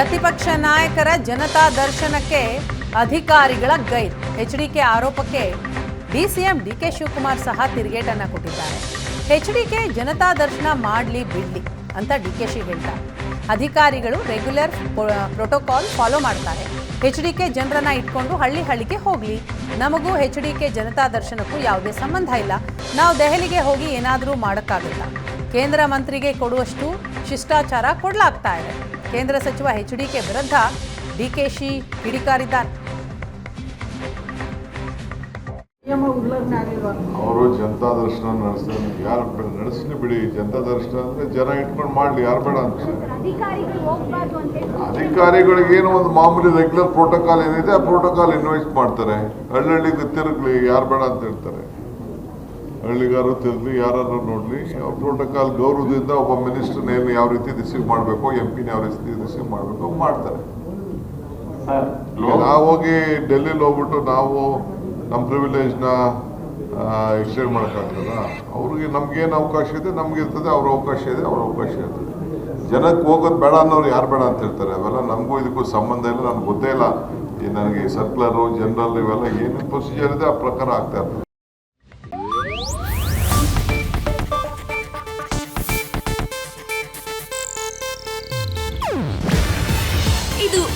ಪ್ರತಿಪಕ್ಷ ನಾಯಕರ ಜನತಾ ದರ್ಶನಕ್ಕೆ ಅಧಿಕಾರಿಗಳ ಗೈರ್. ಎಚ್ಡಿಕೆ ಆರೋಪಕ್ಕೆ ಡಿಸಿಎಂ ಡಿಕೆ ಶಿವಕುಮಾರ್ ಸಹ ತಿರುಗೇಟನ್ನು ಕೊಟ್ಟಿದ್ದಾರೆ. ಎಚ್ಡಿಕೆ ಜನತಾ ದರ್ಶನ ಮಾಡಲಿ ಬಿಡ್ಲಿ ಅಂತ ಡಿಕೆಶಿ ಹೇಳ್ತಾರೆ. ಅಧಿಕಾರಿಗಳು ರೆಗ್ಯುಲರ್ ಪ್ರೋಟೋಕಾಲ್ ಫಾಲೋ ಮಾಡ್ತಾರೆ. ಎಚ್ ಡಿ ಕೆ ಜನರನ್ನ ಇಟ್ಕೊಂಡು ಹಳ್ಳಿ ಹಳ್ಳಿಗೆ ಹೋಗ್ಲಿ. ನಮಗೂ ಎಚ್ಡಿಕೆ ಜನತಾ ದರ್ಶನಕ್ಕೂ ಯಾವುದೇ ಸಂಬಂಧ ಇಲ್ಲ. ನಾವು ದೆಹಲಿಗೆ ಹೋಗಿ ಏನಾದರೂ ಮಾಡೋಕ್ಕಾಗಲ್ಲ ಕೇಂದ್ರ ಮಂತ್ರಿಗೆ ಕೊಡುವಷ್ಟು ಶಿಷ್ಟಾಚಾರ ಕೊಡಲಾಗ್ತಾ ಇದೆ. ಕೇಂದ್ರ ಸಚಿವ ಎಚ್ ಡಿ ಕೆ ವಿರುದ್ಧ ಡಿಕೆಶಿ ಕಿಡಿಕಾರಿದ್ದಾರೆ. ಅವರು ಜನತಾ ದರ್ಶನ ನಡೆಸ್ತಾರೆ ಯಾರು ನಡೆಸಲಿ ಬಿಡಿ. ಜನತಾ ದರ್ಶನ ಅಂದ್ರೆ ಜನ ಇಟ್ಕೊಂಡು ಮಾಡ್ಲಿ, ಯಾರು ಬೇಡ ಅಂತ. ಅಧಿಕಾರಿಗಳಿಗೆ ಏನೋ ಒಂದು ಮಾಮೂಲಿ ರೆಗ್ಯುಲರ್ ಪ್ರೋಟೋಕಾಲ್ ಏನಿದೆ, ಆ ಪ್ರೋಟೋಕಾಲ್ ಇನ್ವೈಟ್ ಮಾಡ್ತಾರೆ. ಹಳ್ಳಿಗೆ ತಿರುಗ್ಲಿ, ಯಾರು ಬೇಡ ಅಂತ ಹೇಳ್ತಾರೆ. ಹಳ್ಳಿಗಾರು ತಿರ್ಲಿ ಯಾರು ನೋಡ್ಲಿ ಅವ್ರ ಪ್ರೋಟೋಕಾಲ್ ಗೌರವದಿಂದ ಒಬ್ಬ ಮಿನಿಸ್ಟರ್ ಏನು ಯಾವ ರೀತಿ ರಿಸೀವ್ ಮಾಡಬೇಕು ಎಂ ಪಿನ ಯಾವ ರೀತಿ ರಿಸೀವ್ ಮಾಡಬೇಕು ಮಾಡ್ತಾರೆ. ನಾವು ಹೋಗಿ ಡೆಲ್ಲಿಲಿ ಹೋಗ್ಬಿಟ್ಟು ನಾವು ನಮ್ಮ ಪ್ರಿವಿಲೇಜ್ನ ಎಕ್ಸ್ಟೆಂಡ್ ಮಾಡೋಕ್ಕಾಗ್ತದ? ಅವ್ರಿಗೆ ನಮ್ಗೇನು ಅವಕಾಶ ಇದೆ ನಮ್ಗೆ ಇರ್ತದೆ ಅವ್ರ ಅವಕಾಶ ಇದೆ ಅವ್ರ ಅವಕಾಶ ಇರ್ತದೆ. ಜನಕ್ಕೆ ಹೋಗೋದು ಬೇಡ ಅನ್ನೋರು ಯಾರು ಬೇಡ ಅಂತ ಹೇಳ್ತಾರೆ. ಅವೆಲ್ಲ ನಮಗೂ ಇದಕ್ಕೂ ಸಂಬಂಧ ಇಲ್ಲ ನನಗೆ ಗೊತ್ತೇ ಇಲ್ಲ. ಈ ನನಗೆ ಸರ್ಕ್ಯುಲರು ಜನರಲ್ ಇವೆಲ್ಲ ಏನೇನು ಪ್ರೊಸೀಜರ್ ಇದೆ ಆ ಪ್ರಕಾರ ಆಗ್ತಾ ಇರ್ತದೆ.